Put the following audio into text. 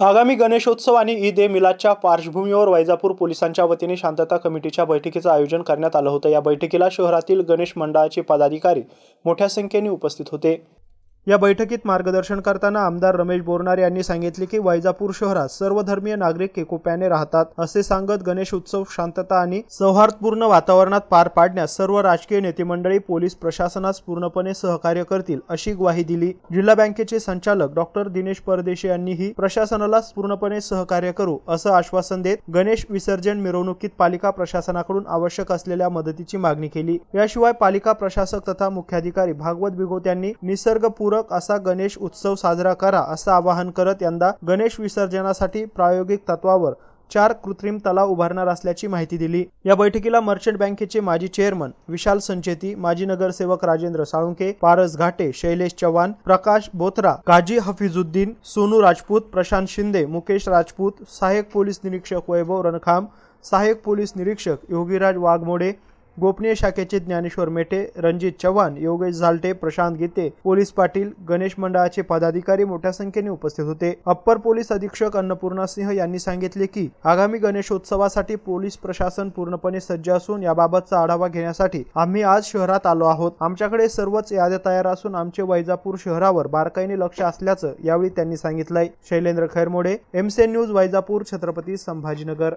आगामी गणेशोत्सव आणि ईद ए मिलादच्या पार्श्वभूमीवर वैजापूर पोलिसांच्या वतीने शांतता कमिटीच्या बैठकीचं आयोजन करण्यात आलं होतं. या बैठकीला शहरातील गणेश मंडळाचे पदाधिकारी मोठ्या संख्येने उपस्थित होते. या बैठकीत मार्गदर्शन करताना आमदार रमेश बोरनार यांनी सांगितले की वैजापूर शहरात सर्व धर्मीय नागरिक एकोप्याने राहतात असे सांगत गणेश उत्सव शांतता आणि सौहार्दपूर्ण वातावरणात पार पाडण्यास सर्व राजकीय नेते मंडळी पोलीस प्रशासनास पूर्णपणे सहकार्य करतील अशी ग्वाही दिली. जिल्हा बँकेचे संचालक डॉक्टर दिनेश परदेशी यांनीही प्रशासनाला पूर्णपणे सहकार्य करू असं आश्वासन देत गणेश विसर्जन मिरवणुकीत पालिका प्रशासनाकडून आवश्यक असलेल्या मदतीची मागणी केली. याशिवाय पालिका प्रशासक तथा मुख्याधिकारी भागवत बिगोत यांनी निसर्गपूरक असा गणेश उत्सव साजरा करा असं आवाहन करत यंदा गणेश विसर्जनासाठी प्रायोगिक तत्वावर चार कृत्रिम तलाव उभारणार असल्याची माहिती दिली. या बैठकीला मर्चंट बँकेचे माजी चेअरमन विशाल संचेती माजी नगरसेवक राजेंद्र साळुंके पारस घाटे शैलेश चव्हाण प्रकाश बोथरा काजी हफिजुद्दीन सोनू राजपूत प्रशांत शिंदे मुकेश राजपूत सहाय्यक पोलीस निरीक्षक वैभव रणखाम सहाय्यक पोलीस निरीक्षक योगीराज वाघमोडे गोपनीय शाखेचे ज्ञानेश्वर मेटे रणजित चव्हाण योगेश झालटे प्रशांत गीते पोलीस पाटील गणेश मंडळाचे पदाधिकारी मोठ्या संख्येने उपस्थित होते. अप्पर पोलीस अधीक्षक अन्नपूर्णा सिंह यांनी सांगितले की आगामी गणेशोत्सवासाठी पोलीस प्रशासन पूर्णपणे सज्ज असून याबाबतचा आढावा घेण्यासाठी आम्ही आज शहरात आलो आहोत. आमच्याकडे सर्वच याद्या तयार असून आमचे वैजापूर शहरावर बारकाईने लक्ष असल्याचं यावेळी त्यांनी सांगितलंय. शैलेंद्र खैरमोडे एमसे न्यूज वैजापूर छत्रपती संभाजीनगर.